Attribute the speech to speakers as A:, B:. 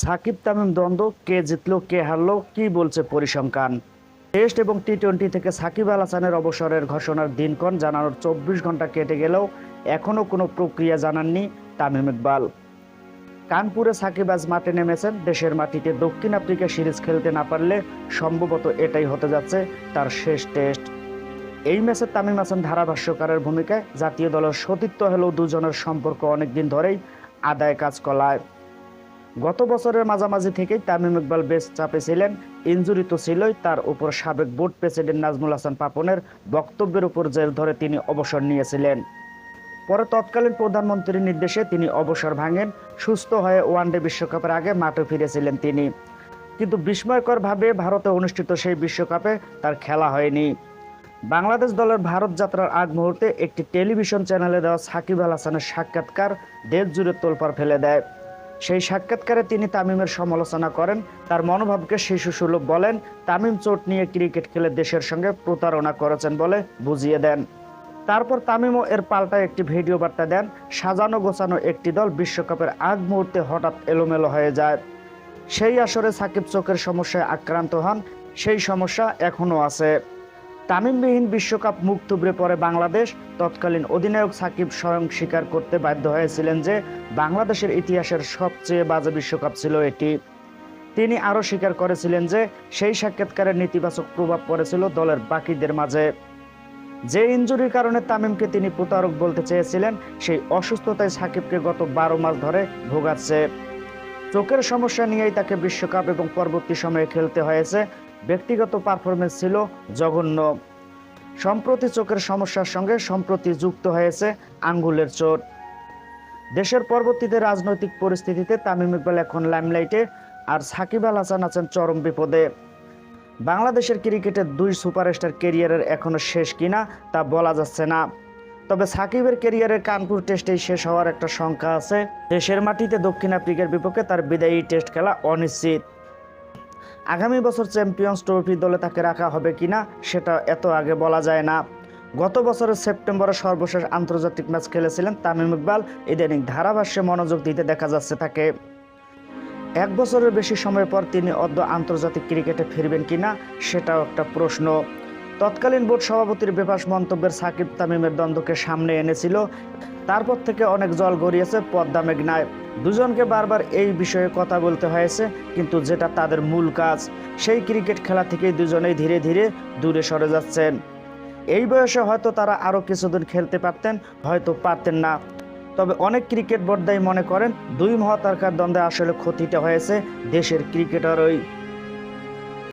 A: সাকিব তামিম দ্বন্দ্ব, কে জিতলো, কে হারলো, কি বলছে পরিসংখ্যান টেস্ট এবং টি টোয়েন্টি থেকে সাকিব আল হাসানের অবসরের ঘোষণার দিনক্ষণ জানানোর চব্বিশ ঘণ্টা কেটে গেলেও এখনও কোনো প্রক্রিয়া জানাননি তামিম ইকবাল। কানপুরে সাকিব আজ মাঠে নেমেছেন, দেশের মাটিতে দক্ষিণ আফ্রিকা সিরিজ খেলতে না পারলে সম্ভবত এটাই হতে যাচ্ছে তার শেষ টেস্ট। এই ম্যাচে তামিম হাসান ধারাভাষ্যকারের ভূমিকায় জাতীয় দলের সতীর্থ হলেও দুজনের সম্পর্ক অনেকদিন ধরেই আদায় কাজ কলায়। গত বছরের মাঝামাঝি থেকেই তামিম ইকবাল বেশ চাপে ছিলেন। ইঞ্জুরি তো ছিলই, তার উপর সাবেক বোর্ড প্রেসিডেন্ট নাজমুল হাসান পাপনের বক্তব্যের উপর জেল ধরে তিনি অবসর নিয়েছিলেন। পরে তৎকালীন প্রধানমন্ত্রীর নির্দেশে তিনি অবসর ভাঙেন, সুস্থ হয়ে ওয়ানডে বিশ্বকাপের আগে মাঠে ফিরেছিলেন তিনি। কিন্তু বিস্ময়করভাবে ভারতে অনুষ্ঠিত সেই বিশ্বকাপে তার খেলা হয়নি। বাংলাদেশ দলের ভারত যাত্রার আগ মুহূর্তে একটি টেলিভিশন চ্যানেলে দেওয়া সাকিব আল হাসানের সাক্ষাৎকার দেশ জুড়ে তোলপাড় ফেলে দেয়। সেই সাক্ষাৎকারে তিনি তামিমের সমালোচনা করেন। তার মনোভাবকে শিশু সুলভ বলেন, তামিম চোট নিয়ে ক্রিকেট খেলে দেশের সঙ্গে প্রতারণা করেছেন বলে বুঝিয়ে দেন। তারপর তামিমও এর পাল্টা একটি ভিডিও বার্তা দেন, সাজানো গোছানো একটি দল বিশ্বকাপের আগ মুহূর্তে হঠাৎ এলোমেলো হয়ে যায়। সেই আসরে সাকিব চোখের সমস্যায় আক্রান্ত হন, সেই সমস্যা এখনও আছে। তামিমবিহীন বিশ্বকাপ মুখ থুবড়ে পড়ে বাংলাদেশ। তৎকালীন অধিনায়ক সাকিব স্বয়ং স্বীকার করতে বাধ্য হয়েছিলেন যে বাংলাদেশের ইতিহাসের সবচেয়ে বাজে বিশ্বকাপ ছিল এটি। তিনি আরও স্বীকার করেছিলেন যে সেই সাক্ষাৎকারের নেতিবাচক প্রভাব পড়েছিল দলের বাকিদের মাঝে। যে ইঞ্জুরির কারণে তামিমকে তিনি প্রতারক বলতে চেয়েছিলেন, সেই অসুস্থতায় সাকিবকে গত বারো মাস ধরে ভোগাচ্ছে। চোখের সমস্যা নিয়েই তাকে বিশ্বকাপ এবং পরবর্তী সময়ে খেলতে হয়েছে। ব্যক্তিগত পারফরমেন্স ছিল জঘন্য। সম্প্রতি চোখের সমস্যার সঙ্গে সম্প্রতি যুক্ত হয়েছে আঙ্গুলের চোট। দেশের পরবর্তীতে রাজনৈতিক পরিস্থিতিতে তামিম ইকবাল এখন লাইমলাইটে আর সাকিব আল হাসান আছেন চরম বিপদে। বাংলাদেশের ক্রিকেটের দুই সুপারস্টার কেরিয়ারের এখনও শেষ কিনা তা বলা যাচ্ছে না। তবে সাকিবের কেরিয়ারের কানপুর টেস্টেই শেষ হওয়ার একটা শঙ্কা আছে। দেশের মাটিতে দক্ষিণ আফ্রিকার বিপক্ষে তার বিদায়ী টেস্ট খেলা অনিশ্চিত। আগামী বছর চ্যাম্পিয়ন্স ট্রফি দলে তাকে রাখা হবে কিনা সেটা এত আগে বলা যায় না। গত বছরের সেপ্টেম্বরে সর্বশেষ আন্তর্জাতিক ম্যাচ খেলেছিলেন তামিম ইকবাল। ইদানিং ধারাভাষ্যে মনোযোগ দিতে দেখা যাচ্ছে তাকে। এক বছরের বেশি সময় পর তিনি অদ্য আন্তর্জাতিক ক্রিকেটে ফিরবেন কিনা সেটাও একটা প্রশ্ন। তৎকালীন বোর্ড সভাপতির বেফাস মন্তব্যের সাকিব তামিমের দ্বন্দ্বকে সামনে এনেছিল। তারপর থেকে অনেক জল গড়িয়েছে পদ্মা মেঘনায়। দুজনকে বারবার এই বিষয়ে কথা বলতে হয়েছে, কিন্তু যেটা তাদের মূল কাজ, সেই ক্রিকেট খেলা থেকেই দুজনেই ধীরে ধীরে দূরে সরে যাচ্ছেন। এই বয়সে হয়তো তারা আরও কিছুদিন খেলতে পারতেন, হয়তো পারতেন না। তবে অনেক ক্রিকেট বোর্ডদাই মনে করেন, দুই মহাতারকার দ্বন্দ্বে আসলে ক্ষতিটা হয়েছে দেশের ক্রিকেটারই।